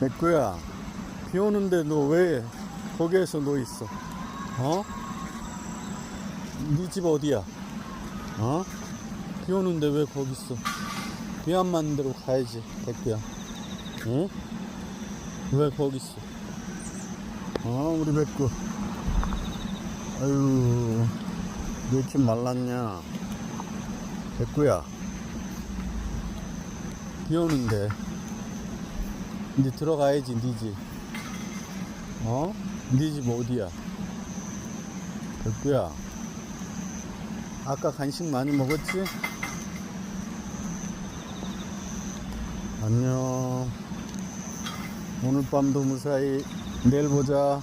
백구야, 비 오는데 너 왜 거기에서 너 있어? 어? 네 집 어디야? 어? 비 오는데 왜 거기 있어? 비 안 맞는 대로 가야지, 백구야. 응? 왜 거기 있어? 어, 우리 백구. 아유, 왜 이렇게 말랐냐? 백구야. 비 오는데. 이제 들어가야지, 네 집. 어? 네집 어디야? 백구야. 아까 간식 많이 먹었지? 안녕. 오늘 밤도 무사히 내일 보자.